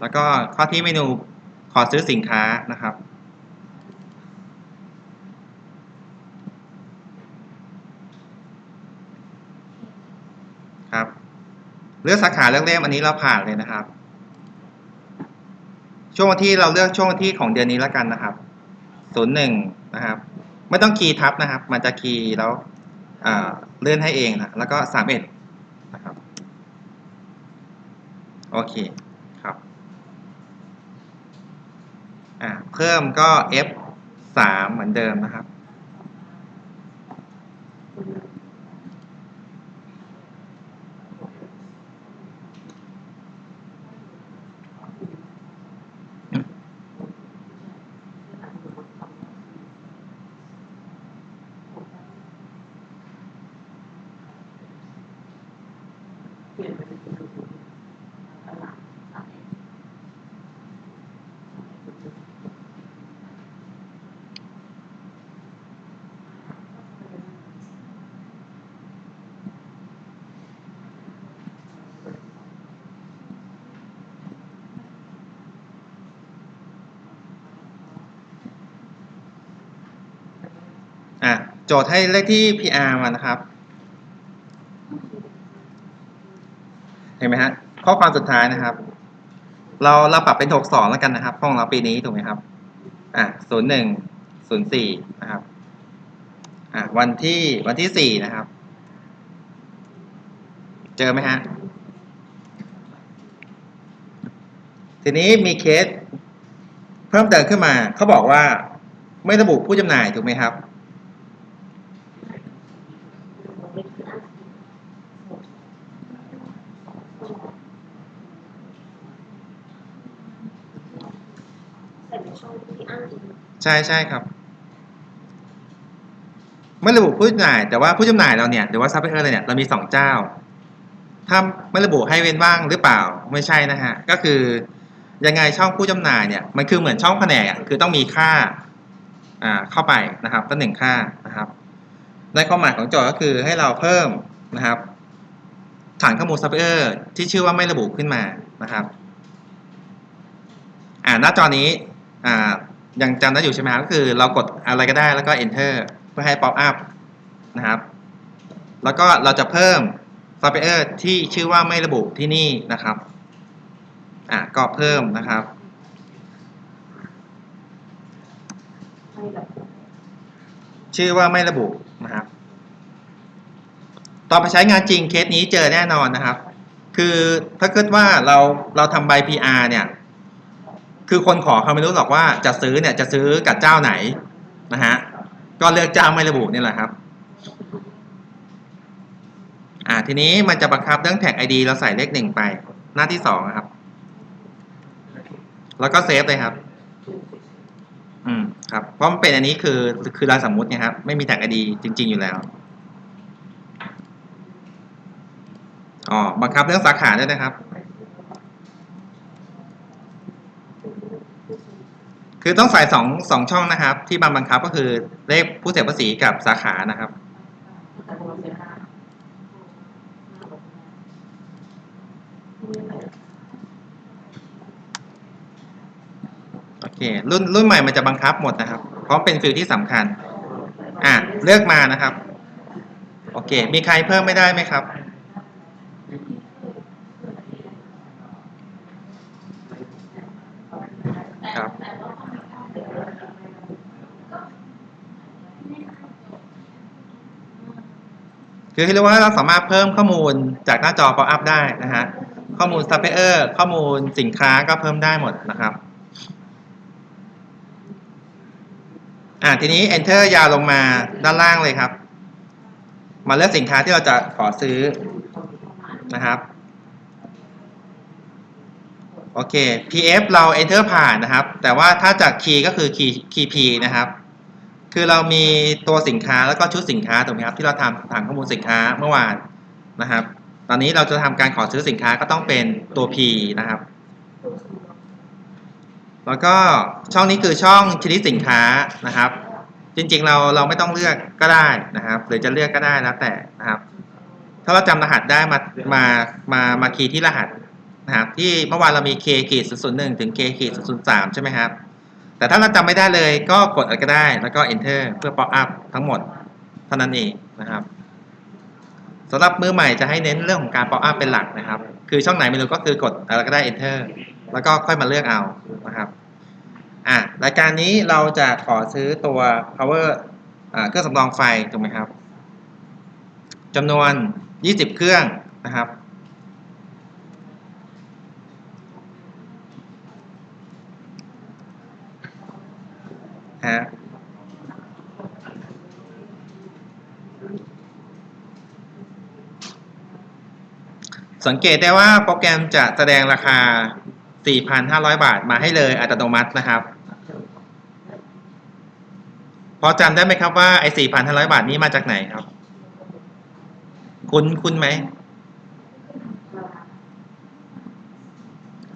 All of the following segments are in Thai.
แล้วก็เข้าที่เมนูขอซื้อสินค้านะครับ ครับ เลือกสาขาเลือกเล่มอันนี้เราผ่านเลยนะครับ ช่วงวันที่เราเลือกช่วงวันที่ของเดือนนี้แล้วกันนะครับศูนย์หนึ่งนะครับ ไม่ต้องคีย์ทับนะครับ มันจะคีย์แล้วเลื่อนให้เองนะ แล้วก็สามเอ็ดนะครับ โอเคครับ อ่าเพิ่มก็ F สามเหมือนเดิมนะครับ อะโจทย์ให้เลขที่ PR มานะครับ เห็นไหมฮะข้อความสุดท้ายนะครับ เราเราปรับเป็นหกสองแล้วกันนะครับของเราปีนี้ถูกไหมครับ อะศูนย์หนึ่งศูนย์สี่นะครับ อะวันที่วันที่สี่นะครับ เจอไหมฮะทีนี้มีเคสเพิ่มเติมขึ้นมาเขาบอกว่าไม่ระบุผู้จำหน่ายถูกไหมครับ ใส่ในช่องที่อ้างอิงใช่ใช่ครับไม่ระบุผู้จำหน่าย แต่ว่าผู้จำหน่ายเราเนี่ยหรือว่าซัพพลายเออร์เราเนี่ยเรามีสองเจ้า ถ้าไม่ระบุให้เว้นว่างหรือเปล่าไม่ใช่นะฮะก็คือยังไงช่องผู้จำหน่ายเนี่ยมันคือเหมือนช่องแผนกคือต้องมีค่าอ่าเข้าไปนะครับตั้งหนึ่งค่านะครับในความหมายของโจทย์ก็คือให้เราเพิ่มนะครับฐานข้อมูลซัพพลายเออร์ที่ชื่อว่าไม่ระบุขึ้นมานะครับอ่าหน้าจอนี้ อ่ายังจำได้อยู่ใช่ไหมครับก็คือเรากดอะไรก็ได้แล้วก็ enter เพื่อให้ pop up นะครับ แล้วก็เราจะเพิ่ม supplier ที่ชื่อว่าไม่ระบุที่นี่นะครับอ่าก็เพิ่มนะครับให้แบบชื่อว่าไม่ระบุนะครับ ตอนไปใช้งานจริงเคสนี้เจอแน่นอนนะครับ คือถ้าเกิดว่าเราเราทำใบ PR เนี่ย คือคนขอเขาไม่รู้หรอกว่าจะซื้อเนี่ยจะซื้อกับเจ้าไหนนะฮะก็เลือกเจ้าไม่ระบุนี่แหละครับอ่าทีนี้มันจะบังคับเรื่องแท็ก ID เราใส่เลขหนึ่งไป หน้าที่สองครับ แล้วก็เซฟเลยครับ อืมครับ เพราะมันเป็นอันนี้คือคือรายสมมุติไงครับ ไม่มีแท็ก ID จริง ๆ อยู่แล้วอ๋อบังคับเรื่องสาขาด้วยนะครับ คือต้องใส่สองสองช่องนะครับ ที่บางบังคับก็คือเลขผู้เสียภาษีกับสาขานะครับโอเครุ่นรุ่นใหม่มันจะบังคับหมดนะครับ เพราะเป็นฟิลที่สำคัญ อะเลือกมานะครับ โอเค มีใครเพิ่มไม่ได้ไหมครับ คือให้รู้ว่าเราสามารถเพิ่มข้อมูลจากหน้าจอ pop up ได้นะฮะ ข้อมูล supplier ข้อมูลสินค้าก็เพิ่มได้หมดนะครับ อ่าทีนี้ enter ยาวลงมาด้านล่างเลยครับ มาเลือกสินค้าที่เราจะขอซื้อนะครับ โอเค PF เรา enter ผ่านนะครับ แต่ว่าถ้าจาก key ก็คือ key key P นะครับ คือเรามีตัวสินค้าแล้วก็ชุดสินค้าถูกไหมครับที่เราทำฐานข้อมูลสินค้าเมื่อวานนะครับ ตอนนี้เราจะทำการขอซื้อสินค้าก็ต้องเป็นตัว P นะครับ แล้วก็ช่องนี้คือช่องชนิดสินค้านะครับ จริงๆเราเราไม่ต้องเลือกก็ได้นะครับ หรือจะเลือกก็ได้แล้วแต่นะครับ ถ้าเราจำรหัสได้มามามามาคีย์ที่รหัสนะครับที่เมื่อวานเรามี k ขีด001ถึง k ขีด003ใช่ไหมครับ แต่ถ้าเราจำไม่ได้เลยก็กดอะไรก็ได้ แล้วก็ enter เพื่อ pop up ทั้งหมดเท่านั้นเองนะครับสำหรับมือใหม่จะให้เน้นเรื่องของการ pop up เป็นหลักนะครับ คือช่องไหนไม่รู้ก็คือกดอะไรก็ได้ enter แล้วก็ค่อยมาเลือกเอานะครับอะรายการนี้เราจะขอซื้อตัว power เครื่องสำรองไฟถูกไหมครับจำนวน 20 เครื่องนะครับ สังเกตได้ว่าโปรแกรมจะแสดงราคา 4,500 บาทมาให้เลยอัตโนมัตินะครับ พอจำได้ไหมครับว่าไอ้4,500 บาทนี้มาจากไหนครับ คุณคุณไหม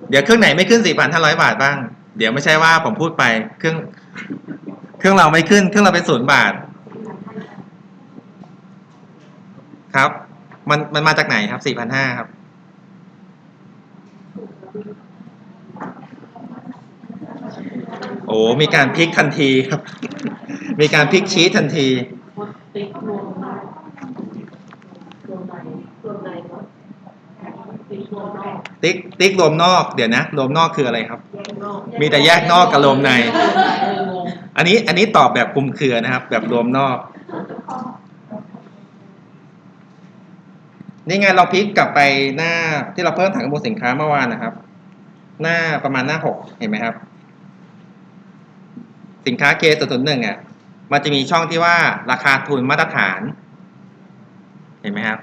เดี๋ยวเครื่องไหนไม่ขึ้น 4,500 บาทบ้าง เดี๋ยวไม่ใช่ว่าผมพูดไปเครื่อง เครื่องเราไม่ขึ้น เครื่องเราเป็นศูนย์บาท ครับ มันมันมาจากไหนครับ4,500ครับ โอ้ มีการพลิกทันทีครับ มีการพลิกชีตทันที ติ๊กรวมรวมในรวมในติ๊กรวมนอกติกติกรวมนอก เดี๋ยวนะ รวมนอกคืออะไรครับ มีแต่แยกนอกกับรวมใน อันนี้อันนี้ตอบแบบคุมเครือนะครับ แบบรวมนอก นี่ไงเราพลิกกลับไปหน้าที่เราเพิ่มถังกระมูลสินค้าเมื่อวานนะครับ หน้าประมาณหน้าหกเห็นไหมครับ สินค้าเคสศูนหนึ่งอะมันจะมีช่องที่ว่าราคาทุนมาตรฐาน เห็นไหมครับ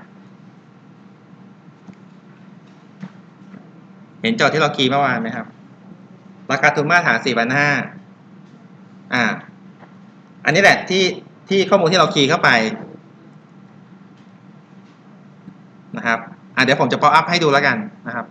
เห็นโจทย์ที่เราคีย์เมื่อวานไหมครับ ราคาทุนมาตรฐานสี่พันห้าอ่า อันนี้แหละที่ที่ข้อมูลที่เราคีย์เข้าไป นะครับเดี๋ยวผมจะ pop up ให้ดูแล้วกันนะครับ